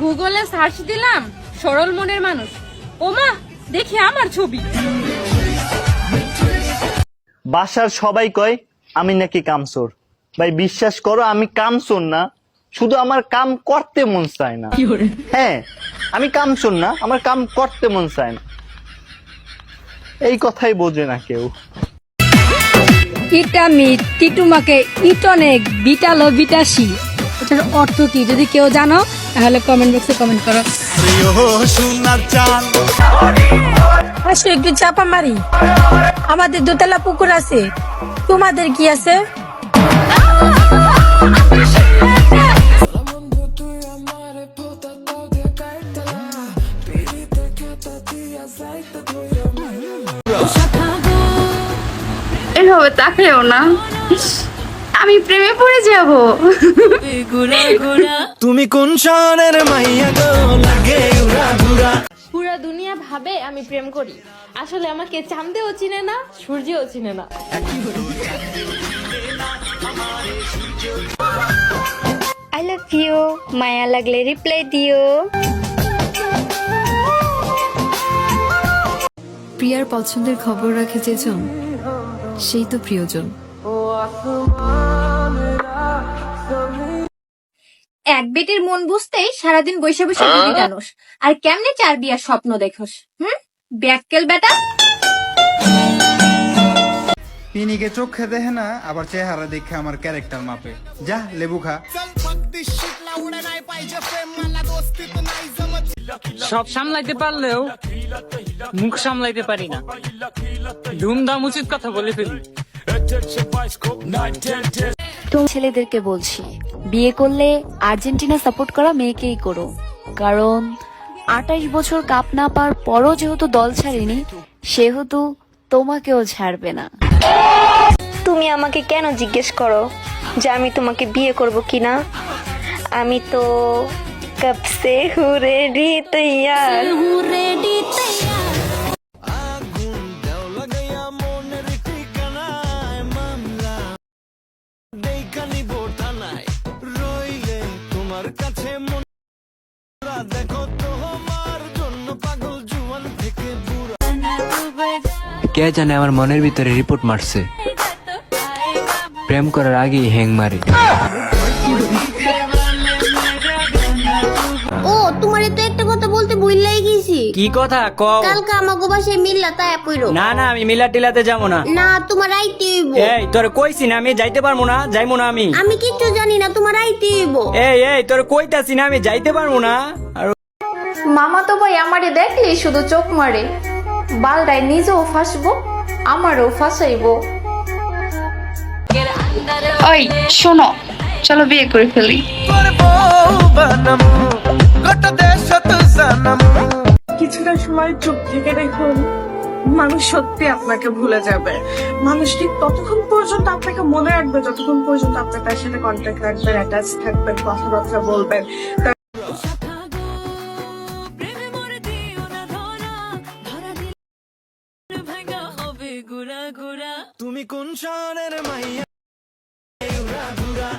গুগলে সার্চ দিলাম সরল মনের মানুষ। ওমা দেখি আমার ছবি। বাসার সবাই কয় আমি নাকি কামচোর। ভাই বিশ্বাস করো আমি কামচোর না শুধু আমার কাম করতে মন চায় না। হ্যাঁ আমি কামচোর না আমার কাম করতে মন চায় না। এই কথাই বোঝে না কেউ। ইটামি টিটুমাকে ইটনেক বিটালো বিটাসি। এটার অর্থ কি? যদি কেউ জানো তাহলে কমেন্ট বক্সে কমেন্ট করো। আসো একটু চাপা মারি। আমাদের দোতলা পুকুর আছে। তোমাদের কি আছে? এভাবে তাকায়ও না। আমি প্রেমে পড়ে যাব। তুমি কোন শহরের মাইয়া গো? লাগে উড়া ঘুরা পুরা দুনিয়া ভাবে আমি প্রেম করি। আসলে আমাকে চাঁদেও চিনে না সূর্যও চিনে না। আই লাভ ইউ মায়া লাগলে রিপ্লাই দিও। প্রিয়ার পছন্দের খবর রাখে যেজন সেই তো প্রিয়জন। এক বেটির মন বুঝতেই সারাদিন বসে বসে বিড়ি টানোস। আর কেমনে চার বিয়ার স্বপ্ন দেখোস হুম? ব্যাককেল বেটা। পিনিকে চোখে দেখে না আবার চেহারা দেখে আমার ক্যারেক্টার মাপে। যা লেবু খা। সব সামলাইতে পারলেও মুখ সামলাইতে পারি না। ধুমধাম উচিত কথা বলে ফেলি। তো ছেলেদেরকে বলছি বিয়ে করলে আর্জেন্টিনা সাপোর্ট করা মেয়েকেই করো। কারণ আঠাইশ বছর কাপ না পার পরও যেহেতু দল ছাড়েনি সেহেতু তোমাকেও ছাড়বে না। তুমি আমাকে কেন জিজ্ঞেস করো যে আমি তোমাকে বিয়ে করব কিনা? আমি তো কব সে হু রেডি তৈয়ার লাগাইয়া তোমার কাছে দেখো তোমার জন্য পাগল জুয়ান থেকে বুড়া। কে জানে আমার মনের ভিতরে রিপোর্ট মারছে? প্রেম করার আগেই হ্যাং মারে। ও তোমার তো একটা কথা বলতে ভুললাই গেছি কি কথা? ক কালকে আমাকে বাসায় মিল্লা তাই পইরো। না না আমি মিলা টিলাতে যাব না। না তোমার আইতে হইব। এই তোর কইছি না আমি যাইতে পারব না যাইবো না আমি। আমি কিচ্ছু জানি না তোমার আইতে হইব। এই এই তোর কইতাছি না আমি যাইতে পারব না। আর মামা তো ভাই আমারে দেখলেই শুধু চোখ মারে। বালটাই নিজেও ফাঁসবো আমারও ফাঁসাইবো। ওই শোনো চলো বিয়ে করে ফেলি। তোর বউ গোটা দেশ তো জানামু। কিছুটা সময় চুপ থেকে দেখুন, মানুষ সত্যি আপনাকে ভুলে যাবে। মানুষ ঠিক ততক্ষণ পর্যন্ত আপনাকে মনে রাখবে, যতক্ষণ পর্যন্ত আপনি তার সাথে কন্ট্যাক্ট রাখবেন অ্যাটাচ থাকবেন, কথাবার্তা বলবেন। তুমি কোন শহরের মাইয়া? ঘুরা